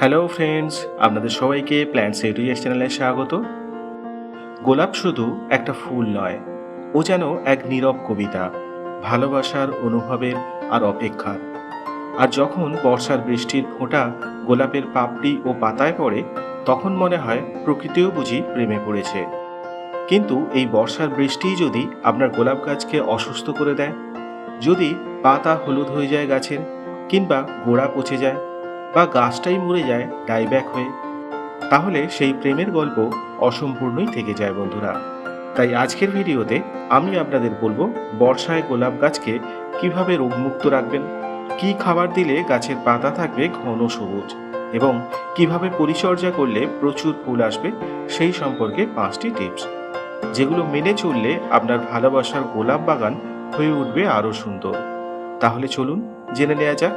Hello friends আপনাদের সবাইকে plants areas চ্যানেলে স্বাগত। গোলাপ শুধু একটা ফুল নয়, ও যেন এক নীরব কবিতা, ভালোবাসার অনুভবের আর অপেক্ষার আর যখন বর্ষার বৃষ্টির ফোঁটা গোলাপের পাপড়ি ও পাতায় পড়ে, তখন মনে হয় প্রকৃতিও বুঝি প্রেমে পড়েছে। কিন্তু এই বর্ষার বৃষ্টিই যদি আপনার গোলাপ গাছকে অসুস্থ করে দেয়, যদি পাতা হলুদ হয়ে যায় গাছের, কিংবা গোড়া পচে যায় বা গাছটাই মরে যায় ডাইব্যাক হয়ে। তাহলে সেই প্রেমের গল্প অসম্পূর্ণই থেকে যায়, বন্ধুরা। তাই আজকের ভিডিওতে আমি আপনাদের বলব, বর্ষায় গোলাপ গাছকে কীভাবে রোগমুক্ত রাখবেন? কি খাবার দিলে গাছের পাতা থাকবে ঘন সবুজ? এবং কীভাবে পরিচর্যা করলে প্রচুর ফুল আসবে? সেই সম্পর্কে পাঁচটি টিপস। যেগুলো মেনে চললে আপনার ভালোবাসার গোলাপ বাগান হয়ে উঠবে আরও সুন্দর। তাহলে চলুন, জেনে নেওয়া যাক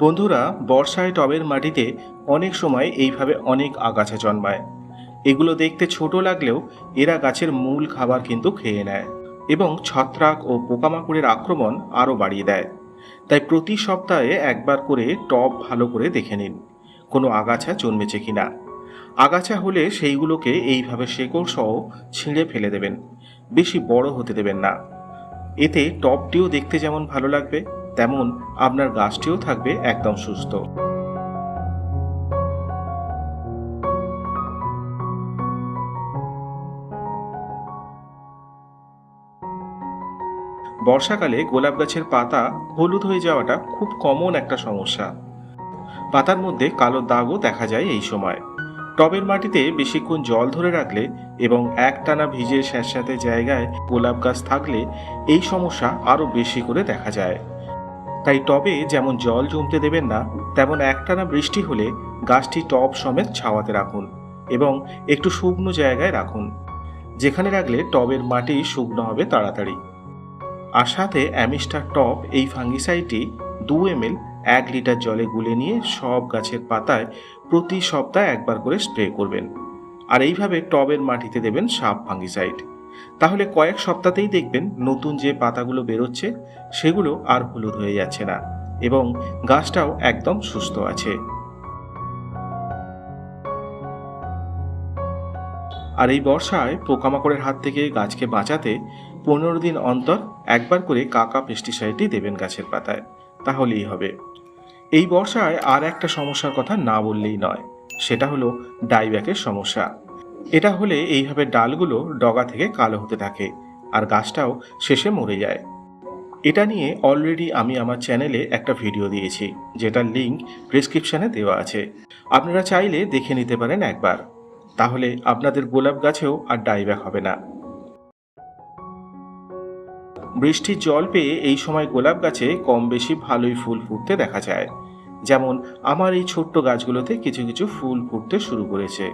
বন্ধুরা, বর্ষায় টবের মাটিতে অনেক সময় এইভাবে অনেক আগাছা জন্মায়। এগুলো দেখতে ছোট লাগলেও এরা গাছের মূল খাবার কিন্তু খেয়ে নেয় এবং ছত্রাক ও পোকামাকড়ের আক্রমণ আরও বাড়িয়ে দেয়। তাই প্রতি সপ্তাহে একবার করে টব ভালো করে দেখে নিন, কোনো আগাছা জন্মেছে কিনা। আগাছা হলে সেইগুলোকে এইভাবে শেকড় সহ ছিঁড়ে ফেলে দেবেন, বেশি বড় হতে দেবেন না। এতে টবটিও দেখতে যেমন ভালো লাগবে, তেমন আপনার গাছটিও থাকবে একদম সুস্থ। বর্ষাকালে গোলাপ গাছের পাতা হলুদ হয়ে যাওয়াটা খুব কমন একটা সমস্যা। পাতার মধ্যে কালো দাগও দেখা যায় এই সময়। টবের মাটিতে বেশিক্ষণ জল ধরে রাখলে এবং একটানা ভিজে স্যাঁতস্যাঁতে জায়গায় গোলাপ গাছ থাকলে এই সমস্যা আরও বেশি করে দেখা যায়। তাই টবে যেমন জল জমতে দেবেন না, তেমন একটানা বৃষ্টি হলে গাছটি টব সমেত ছাওয়াতে রাখুন এবং একটু শুকনো জায়গায় রাখুন, যেখানে রাখলে টবের মাটি শুকনো হবে তাড়াতাড়ি। আর সাথে অ্যামিস্টার টপ এই ফাঙ্গিসাইডটি দু এম এক লিটার জলে গুলে নিয়ে সব গাছের পাতায় প্রতি সপ্তাহে একবার করে স্প্রে করবেন। আর এইভাবে টবের মাটিতে দেবেন সাপ ফাঙ্গিসাইড। তাহলে কয়েক সপ্তাহতেই দেখবেন নতুন যে পাতাগুলো বেরোচ্ছে, সেগুলো আর হলুদ হয়ে যাচ্ছে না এবং গাছটাও একদম সুস্থ আছে। আর এই বর্ষায় পোকামাকড়ের হাত থেকে গাছকে বাঁচাতে পনেরো দিন অন্তর একবার করে কাকা পেস্টিসাইডটি দেবেন গাছের পাতায়। তাহলেই হবে। এই বর্ষায় আর একটা সমস্যার কথা না বললেই নয়। সেটা হলো ডাইব্যাকের সমস্যা। এটা হলে এইভাবে ডালগুলো ডগা থেকে কালো হতে থাকে আর গাছটাও শেষে মরে যায়। এটা নিয়ে অলরেডি আমি আমার চ্যানেলে একটা ভিডিও দিয়েছি, যেটার লিঙ্ক প্রেসক্রিপশানে দেওয়া আছে। আপনারা চাইলে দেখে নিতে পারেন একবার। তাহলে আপনাদের গোলাপ গাছেও আর ডাইব্যাক হবে না। বৃষ্টির জল পেয়ে এই সময় গোলাপ গাছে কম বেশি ভালোই ফুল ফুটতে দেখা যায়। যেমন আমার এই ছোট্ট গাছগুলোতে কিছু কিছু ফুল ফুটতে শুরু করেছে।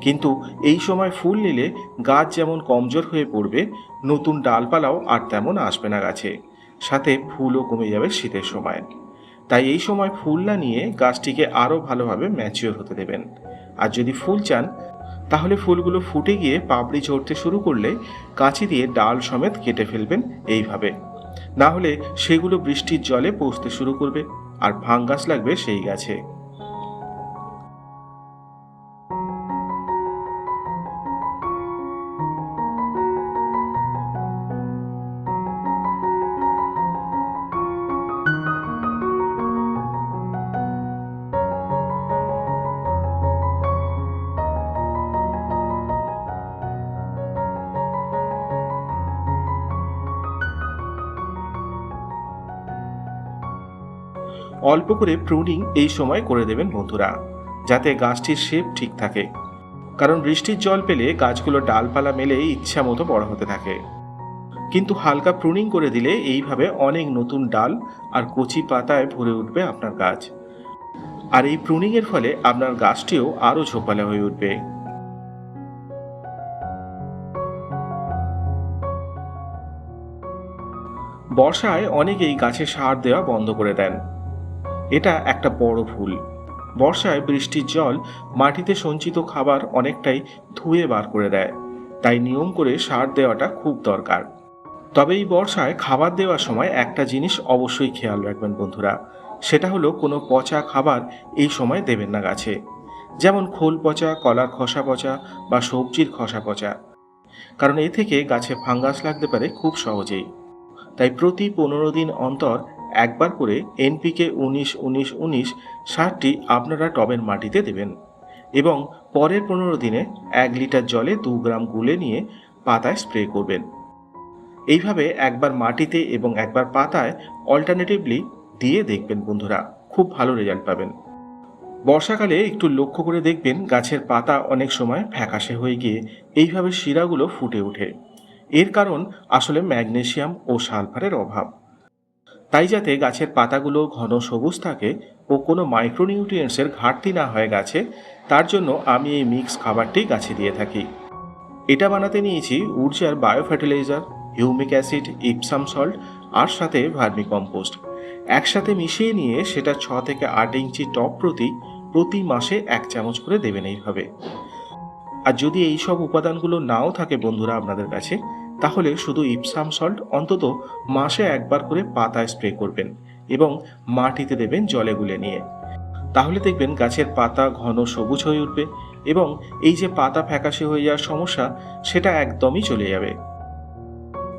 কিন্তু এই সময় ফুল নিলে গাছ যেমন কমজোর হয়ে পড়বে, নতুন ডালপালাও আর তেমন আসবে না গাছে। সাথে ফুলও কমে যাবে শীতের সময়। তাই এই সময় ফুল না নিয়ে গাছটিকে আরও ভালোভাবে ম্যাচিওর হতে দেবেন। আর যদি ফুল চান তাহলে ফুলগুলো ফুটে গিয়ে পাপড়ি ঝরতে শুরু করলে কাঁচি দিয়ে ডাল সমেত কেটে ফেলবেন এইভাবে। না হলে সেগুলো বৃষ্টির জলে পৌঁছতে শুরু করবে, আর ফাঙ্গাস লাগবে সেই গাছে। অল্প করে প্রুনিং এই সময় করে দেবেন বন্ধুরা, যাতে গাছটির শেপ ঠিক থাকে। কারণ বৃষ্টির জল পেলে গাছগুলো ডালপালা মেলে ইচ্ছা মতো বড় হতে থাকে। কিন্তু হালকা প্রুনিং করে দিলে এইভাবে অনেক নতুন ডাল আর কচি পাতায় ভরে উঠবে আপনার গাছ। আর এই প্রুনিংয়ের ফলে আপনার গাছটিও আরও ঝোপালো হয়ে উঠবে। বর্ষায় অনেকেই গাছে সার দেওয়া বন্ধ করে দেন। এটা একটা বড় ভুল। বর্ষায় বৃষ্টির জল মাটিতে সঞ্চিত খাবার অনেকটাই ধুয়ে বার করে দেয়। তাই নিয়ম করে সার দেওয়াটা খুব দরকার। তবে এই বর্ষায় খাবার দেওয়ার সময় একটা জিনিস অবশ্যই খেয়াল রাখবেন বন্ধুরা। সেটা হলো কোনো পচা খাবার এই সময় দেবেন না গাছে। যেমন খোল পচা, কলার খসা পচা বা সবজির খসা পচা। কারণ এ থেকে গাছে ফাঙ্গাস লাগতে পারে খুব সহজেই। তাই প্রতি পনেরো দিন অন্তর একবার করে এনপিকে উনিশ উনিশ উনিশ সারটি আপনারা টবের মাটিতে দেবেন এবং পরের পনেরো দিনে এক লিটার জলে দু গ্রাম গুলে নিয়ে পাতায় স্প্রে করবেন। এইভাবে একবার মাটিতে এবং একবার পাতায় অল্টারনেটিভলি দিয়ে দেখবেন বন্ধুরা, খুব ভালো রেজাল্ট পাবেন। বর্ষাকালে একটু লক্ষ্য করে দেখবেন গাছের পাতা অনেক সময় ফ্যাকাশে হয়ে গিয়ে এইভাবে শিরাগুলো ফুটে ওঠে। এর কারণ আসলে ম্যাগনেশিয়াম ও সালফারের অভাব। তাই যাতে গাছের পাতাগুলো ঘন সবুজ থাকে ও কোনো মাইক্রোনিউট্রিয়েন্টসের ঘাটতি না হয় গাছে, তার জন্য আমি এই মিক্স খাবারটি গাছে দিয়ে থাকি। এটা বানাতে নিয়েছি উর্জার bio fertilizer humic acid, epsom salt আর সাথে ভার্মি কম্পোস্ট একসাথে মিশিয়ে নিয়ে সেটা ছ থেকে আট ইঞ্চি টপ প্রতি প্রতি মাসে এক চামচ করে দেবেন এইভাবে। আর যদি এই সব উপাদানগুলো নাও থাকে বন্ধুরা আপনাদের কাছে তাহলে শুধু ইপসাম সল্ট অন্তত মাসে একবার করে পাতায় স্প্রে করবেন এবং মাটিতে দেবেন জলে গুলে নিয়ে। তাহলে দেখবেন গাছের পাতা ঘন সবুজ হয়ে উঠবে এবং এই যে পাতা ফ্যাকাশে হয়ে যাওয়ার সমস্যা, সেটা একদমই চলে যাবে।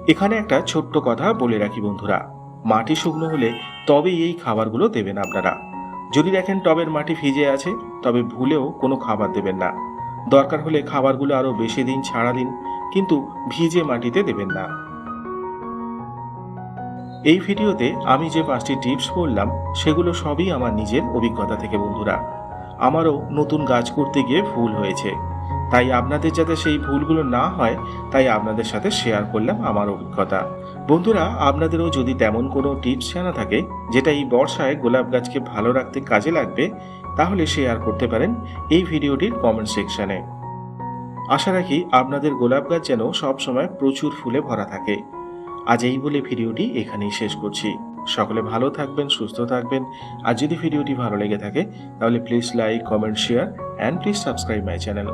এখানে একটা ছোট্ট কথা বলে রাখি বন্ধুরা, মাটি শুকনো হলে তবেই এই খাবারগুলো দেবেন আপনারা। যদি দেখেন টবের মাটি ভিজে আছে, তবে ভুলেও কোনো খাবার দেবেন না। দরকার হলে খাবারগুলো আরও বেশি দিন ছাড়া দিন, কিন্তু ভিজে মাটিতে দেবেন না। এই ভিডিওতে আমি যে পাঁচটি টিপস বললাম, সেগুলো সবই আমার নিজের অভিজ্ঞতা থেকে, বন্ধুরা। আমারও নতুন গাছ করতে গিয়ে ভুল হয়েছে। তাই আপনাদের যাতে সেই ভুলগুলো না হয়, তাই আপনাদের সাথে শেয়ার করলাম আমার অভিজ্ঞতা। বন্ধুরা, আপনাদেরও যদি তেমন কোনো টিপস জানা থাকে, যেটা এই বর্ষায় গোলাপ গাছকে ভালো রাখতে কাজে লাগবে তাহলে শেয়ার করতে পারেন এই ভিডিওটির কমেন্ট সেকশানে আশা রাখি আপনাদের গোলাপ গাছ যেন সবসময় প্রচুর ফুলে ভরা থাকে। আজ এই বলে ভিডিওটি এখানেই শেষ করছি। সকলে ভালো থাকবেন, সুস্থ থাকবেন। আর যদি ভিডিওটি ভালো লেগে থাকে, তাহলে please like comment share and please subscribe my channel